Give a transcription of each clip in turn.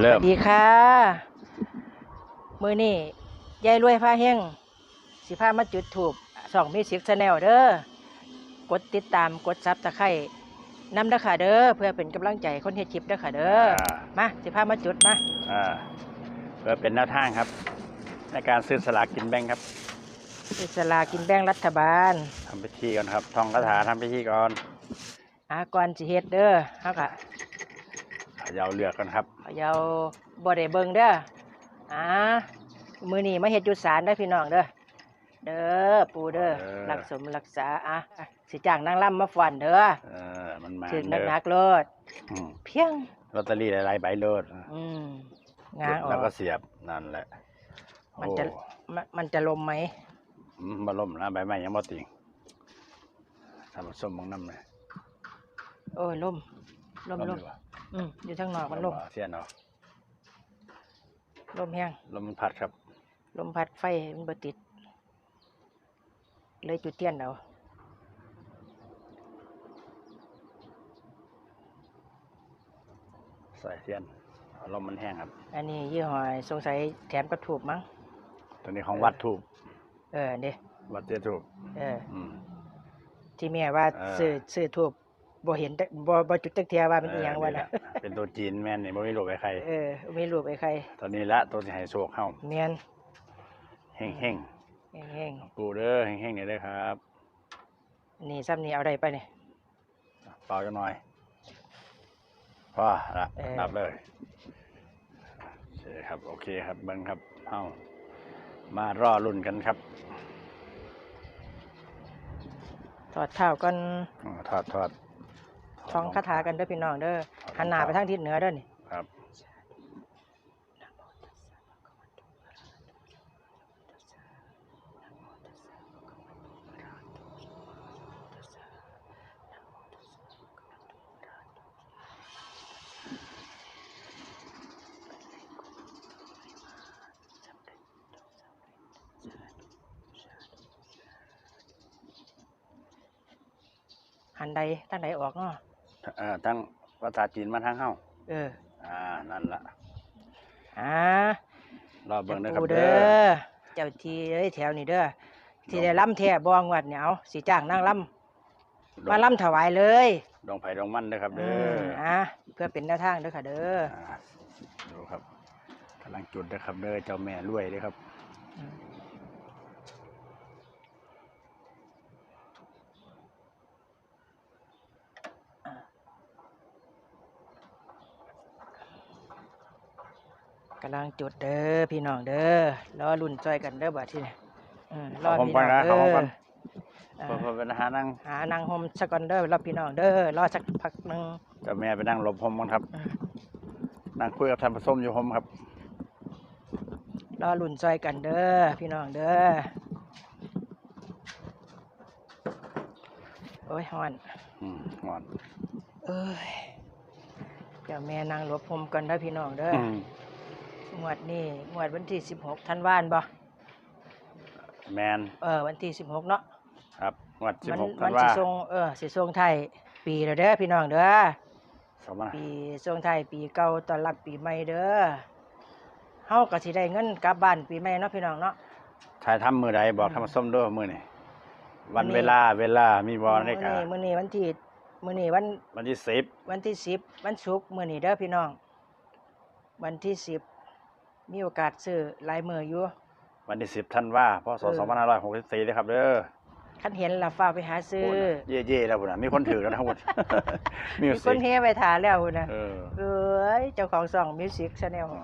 เริ่สมวัสดีค่ะ มือนี่ยายรวยผ้าเฮงสิพามาจุดถูกสองมิสิกชแนลเด้อกดติดตามกดซับตะไคร่นำเด้อค่ะเด้อเพื่อเป็นกำลังใจคนเฮ็ดคลิปเด้อค่ะเด้อมาสิพามาจุดมาอ่าเพื่อเป็นแนวทางครับ ในการซื้อสลากกินแบ่งครับอิสลากินแบ่งรัฐบาลทำพิธีก่อนครับท่องคาถาทำพิธีก่อนอาก่อนสิเฮ็ดเด้อเฮาก็เข ยาวเลือกกันครับเอายาวบ่ได้เบิ่งเด้ออ่ามื้อนี้มาเฮ็ดจุดสารเด้อพี่น้องเด้อเด้อปู่เด้อเออรักสมรักษาอะสิจ้างนางรำมาฟ้อนเด้อเออมันมาถึงเด้อนักๆโลดอืมเพียง ลอตเตอรี่หลายๆใบโลดอืมงางออแล้วก็กเสียบนั่นแหละมันจะ โอ้มันมันจะลมไหมอืมบล่มนะใบไม้ยังบ่ติงทำส้มมังน้ำเลยโอ้ยลมลมลม ดีกว่า อืมอยู่ทางนอกมันลมเสียนเนาะลมแห้งลมมันพัดครับ ลมพัดไฟมันบ่ติด เลยจุดเทียนเอาใส่เสียนลมมันแห้งครับ อันนี้ยี่ห้อสงสัยแถมกระถูกมั้งตัวนี้ของวัดถูกเออเด้วัดเตี้ยถูกเอออืมที่แม่ว่าเออซื้อซื้อถูกบ่เห็นแต่บ่บ่จุดจักเทียว่าเป็นอีหยังวะเออน่ะแหล เป็นตัวจีนแม่นนี่บ่มีรูปไอ้ใครเออไม่รู้ไปใครตอนนี้ละตัวสิให้โชคเฮาเมียนเฮงเฮงแห้งๆปูเด้อเฮงเฮงๆนี่เด้อครับๆนี่ซ้ำนี่เอาได้ไปนี่เป่าจังหน่อยพอละเออนับเลยโอเคครับโอเคครับเบิ่งครับเฮามารอรุ่นกันครับถอดเท้าก่อนอ๋อทอดทอด ท่องคาถากันเด้อพี่น้องเด้อหันหน้าไปทางทิศเหนือเด้อนี่ครับหันใดทางใดออกเนาะ เอ่อทั้งภาษาจีนมาทางเฮาเอออ่านั่นละอ่ารอเบิ่งเด้อครับปูเด้เด้ออเจ้าทีเอ้ยแถวนี้เด้อที่ได้ล่ำแท้บ่งวดเนี่ยเอาสิจ้างนางล่ำมาล่ำถวายเลยดงไผ่ดงมันเด้อครับอืเด้อมอะเพื่อเป็นแนวทางเด้อค่ะเด้ออ่าดูครับกำลังจุดเด้อครับเด้อเจ้าแม่รวยเด้อครับ กำลังจุดเด้อพี่น้องเด้อรอรุ่นจอยกันเด้อบัดที่นี่อืมรอขอผมพี่ก่อนน้องนะเด้ขอผมก่อนอเพื่อเพื่อเป็นอาหารนั่งหานางโฮมสักก่อนเด้อรอพี่น้องเด้อรอสักพักหนึงเจ้าแม่ไปนั่งหลบผมบ้างครับอืมนั่งคุยกับท่านผสมอยู่ผมครับรอรุ่นจอยกันเด้อพี่น้องเด้อโอ้ยฮอนอืมงอนเอ้ยเจ้าแม่นางหลบผมกันเด้อพี่น้องเด้ออืม งวดนี้งวดวันที่สิบหกธันวาคมบ่แมนเออวันที่สิบหกเนาะครับงวดสิบมัหกมัธันสิวาส่งเออสิส่งไทายปีแล้วเด้อพี่น้องเด้อสองพันปีส่งไทายปีเก่าต้อนรับปีใหม่เด้อเฮาก็สิได้เงินกลับบ้านปีใหม่เนาะพี่น้องเนาะถ่ายทำมือใดบอกท่านผสมด้วยมือนี่วันมื้อนี้เวลาเวลามีบอลได้มื้กาอนี้มื้อนี้วันที่มื้อนี้วันวันที่สิบวันที่สิบวันศุกร์มื้อนี้เด้อพี่น้อง วันที่สิบ มีโอกาสซื้อหลายมื้ออยู่วันที่สิบธันวาพศเออสองพันห้าร้อยหกสิบสี่เลยครับเด้อคันเห็นและฟ้าวไปหาซื้อโอ้น่ะเย่ๆแล้วพุ่นน่ะมีคนถือแล้วทั้งหมดมิวมีคสินกเฮไปถ่าแล้วนะเออเอ้ยเจ้าของซ่องมิวสิกชาแนลอ๋อ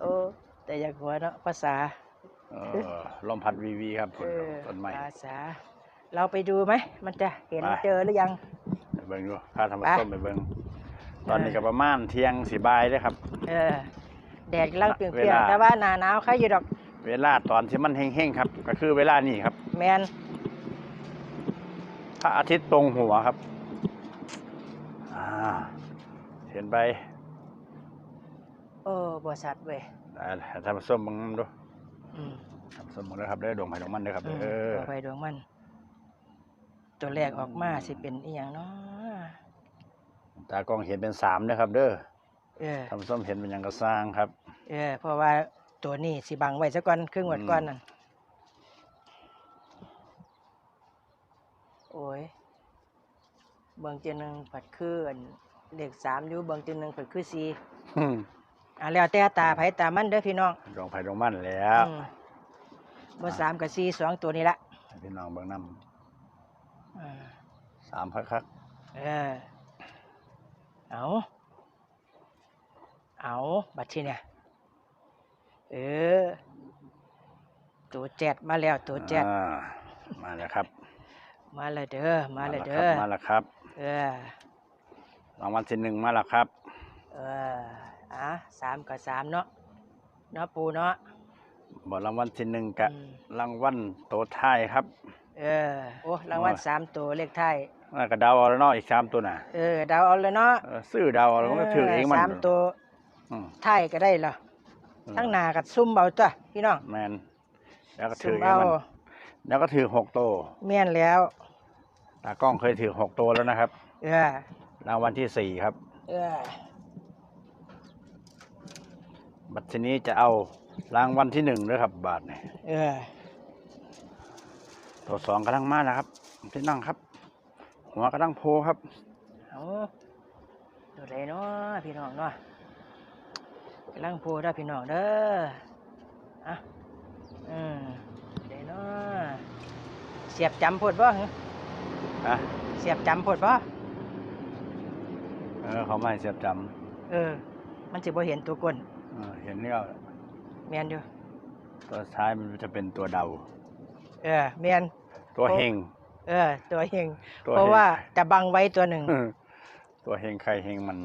โอ้แต่อยากหัวเนาะภาษาเออลมพัดวีวีครับเออต้นไม้ภาษา เราไปดูไหม มันจะเห็นไปเจอหรือยังไปเบิ่งดูพาทำผไปสมไปเบิ่งตอนนี้ก็ประมาณเที่ยงสีบายเลยครับ เออ แดดกำลังเปรียเวยงลาๆแต่ว่าหนาหนาวใครอยู่ดอก เวลาตอนที่มันเฮงๆครับ ก็คือเวลานี้ครับ แมนพระอาทิตย์ตรงหัวครับอ่าเห็นไปโอ้บริษัทเว้ยได้ทำส้มมึงดูอืมทำส้มมึงด้วยครับเด้อดวงไผ่ดวงมันเด้อครับอืมเออดวงไฟดวงมัน ตัวแรกออกมาสิเป็นอีหยังเนาะตากล้องเห็นเป็นสามนะครับ เด้อ เออทำส้มเห็นเป็นหยังก็สร้างครับ เออเพราะว่าตัวนี้สิบังไว้ซะก่อนครึ่งวันก่อนนั่นโอ้ยเบิ่งจีหนึงผัดคืออันเลขสามอยู่เบิ่งจีหนึงผัดคือสี่อะแล้วแต่ตาไผตามันเด้อพี่น้องดวงไผ่ดวงมันแล้วอืมบ่สามกับสี่สองตัวนี้ละให้พี่น้องเบิ่งน้อืมำสามพักครับเออเอา เอาบัดทีเนี่ย เออ ตัวแจดมาแล้วตัวแจดอ่ามาแล้วครับ มาเลยเด้อมาเลยเด้อมาแล้วครับ เออรางวัลที่หนึ่งมาแล้วครับ เอออะสามกับสามเนาะเนาะปูเนาะบรางวัลที่หนึ่งกับอืมรางวัลโตท้ายครับ เออโอ้รางวัลโอ้ยสามตัวเลขไทายแล้วก็เดาวเอาแล้วเนาะอีกสามตัวน่ะเออเดาวเอาเลยเนาะเออซื้อเดาวเอาแล้วมันก็ถือเองมันสามตัว อืมไทายก็ได้เหรอทั้งหนากับซุ่มเบาตัวพี่น้องแมนแล้วก็ซุ่ถืมอเองเอามันแล้วก็ถือหกโตวเมียนแล้ว ตากล้องเคยถือหกตัวแล้วนะครับเออรางวัลที่สี่ครับ เออบัตรทีนี้จะเอารางวัลที่หนึ่งด้วยครับ บาทเนี่ยเออตัวสองกำลังมาแล้วครับพี่นั่งครับ หัวกำลังโพครับเอาตัวใดเนาะพี่น้องเนาะ กำลังพูดเด้อพี่น้องเด้ออะอืมตัวใดเนาะเสียบจำพดบ่หึฮะเสียบจำพดบ่เออเขาไม่ให้เสียบจเออ มันสิบ่เห็นตัวก้นำเออเห็นนี่ก็แม่นอยู่ ตัวท้ายมันจะเป็นตัวเดา เออแม่นตัวเฮง เออ ตัวเฮงตัวเพราะเฮง ว่าจะบังไว้ตัวหนึ่ง ตัวเฮงใครเฮงมัน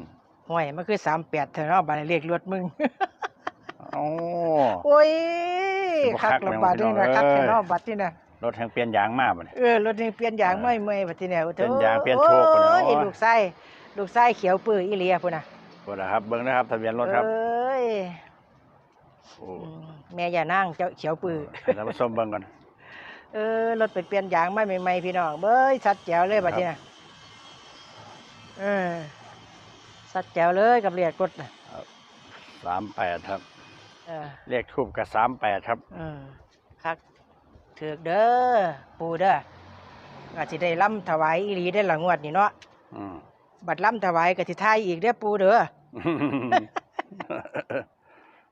ห่วยมันคือ38เท่าเนาะบัดนี้เลขรถมึงโอ้โอ้ยสิบ่คัคักกละแม่งบาดนี่นะพี่น้องคักเอ้ยแค่เนาะบัดนี่นะรถแห่งเปลี่ยนยางมากบ่เนี่ยเออรถนี่เปลี่ยนยางไม่เมื่อยบัดนี้เนี่ยโอ้โธ่เปลี่ยนยางเปลี่ยนโชคพุ่นน่ะโอ้ยโอ้ยลูกไส้ลูกไส้เขียวปื้ออีเลียพุ่นน่ะบ่ละครับเบิ้งนะครับทะเบียนรถครับเอ้ยโอ้อืมแม่อย่านั่งเจ้าเขียวปื้อให้ท่านผู้ชมเบิ้งก่อนเออรถไปเปลี่ยนยางไม่ใหม่ๆพี่น้องเบ้ยสัดแจ๋วเลยบัดนี้นะเออ สัดแจ๋วเลยกับเรียกรถน่ะสามแปดครับ เออเลขทูบกับสามแปดครับอืมคักถือกเด้อปูเด้ออาจสิได้ล่ำถวายอีหลีได้อละงวดนี่เนาะอืม บัดล่ำถวายก็สิทายอีกเด้อปูเด้อ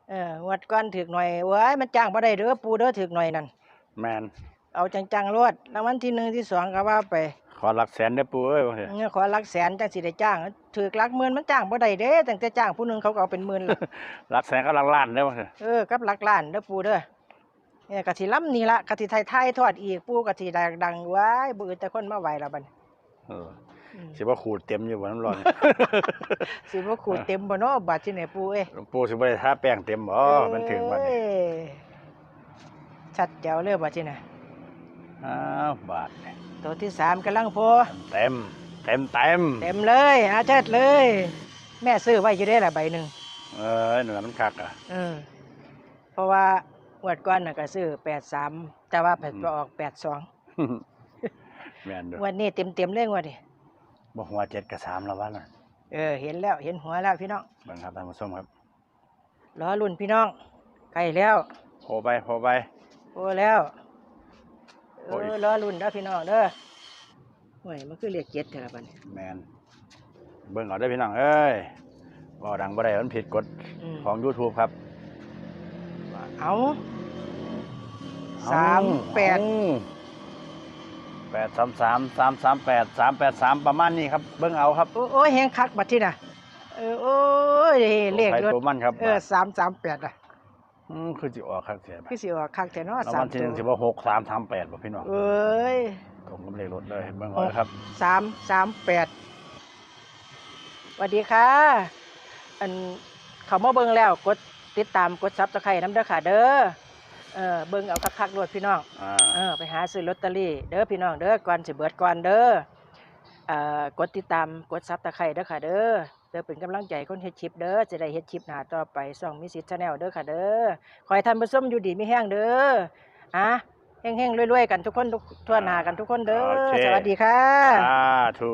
เอองวดก่อนถือกหน่อยเว้ยมันจ้างบ่ได้เด้อปูเด้อถือกหน่อยนั่น แมนเอาจังๆรวดรางวัลที่หนึ่งที่สองก็ว่าไป ขอหลักแสนได้อปูเอ้ยว่าเถอะเงี้ยขอหลักแสนจังสิได้จ้างถือกหลักหมื่นมันจ้างบ่ได้เด้ตั้งแต่จ้างผู้หนึงเขาก็เอาเป็นหมื่นละ หลักแสนก็หลักล้านได้อว่าเถอะเออกับหลักล้านเด้อปูเด้อเนี่ยกะสิล้ำนี่ละกะสิไทยไทยทอดอีกปูกะสิดังดังไว้บ่อื่นแต่คนมาไหวละบัดนี้เอออืมสิว่าขูดเต็มอยู่บนน้ำร้อน สิบ่ขูดเต็มบ่เนาะบาดที่ไหนปูเอ้ย หลวงปู่สิบ่ได้ทาแป้งเต็มบ่มันถึงวันนี้เอ้ยชัดแจ๋วเลยบาดที่ไหนอ้าวบาทนี่ ตัวที่สามกำลังโพเต็ม เต็มเต็มเต็มเลยอาเชิดเลย แม่ซื้อไว้อยู่ได้ละใบหนึ่งเออหนูมันคักอะ เออเพราะว่างวดก่อนน่ะก็ซื้อแปดสามแต่ว่าแผดอืมออกแปดสองแม่นด้วยวันนี้เต็มเต็มๆเลยงวดนี้บ่หัวเจ็ดกับสามแล้ววะน่ะเออเห็นแล้วเห็นหัวแล้วพี่น้องเบิ่งครับท่านผู้ชมครับรอรุ่นพี่น้องใกล้แล้วโผล่ไปโผล่ไป โอ้แล้ว เอโอ้ยอรอรุ่นเด้อพี่น้องเด้อโอ้ยมันคือเรียกเจ็ดเท่าไหร่บัดนี้แมนเบิ่งเอาได้อพี่น้องเอ้ยเว่าดังบ่ได้มันผิดกฎอืมของ YouTube ครับ เอาสามแปดแปดสามสามสามสามแปดสามแปดสามประมาณนี้ครับ เบิ่งเอาครับ โอ้โอ้ยแหงคักบัดที่น่ะเออโอ้ยเลขใครรถตัวมันครับเออสามสามแปดอะ มคือสิออกครับเสียคือสิว่าคักแต่เนาะรางสาวัมลที่หตันึ่งสิวบ่หกสามสามแปดบ่พี่น้องเอ้ยตรงกับเลขรถเลยเบิ่งเอาเลยครับ สามสามแปดสวัสดีค่ะ อันเขามาเบิ่งแล้วกดติดตามกดซับสไครต์น้ำเด้อค่ะ เด้อเออเบิ่งเอาคักๆรวดพี่น้อง อ่า เออไปหาซื้อลอตเตอรี่เด้อพี่น้องเด้อก่อนสิเบิดก่อนเด้อเอ่อกดติดตามกดซับตะไคร้เด้อค่ะเด้อ เด้อเป็นกำลังใจคนเฮ็ดคลิปเด้อจะได้เฮ็ดคลิปหน้าต่อไปส่องมิสิทธิ์ชาแนลเด้อค่ะเด้อขอให้ท่านผู้ชมอยู่ดีมีแห้งเด้ออะแห้งๆรวยๆกันทุกคนทุกทั่วหน้ากันทุกคนเด้อโอเค สวัสดีค่ะสาธุ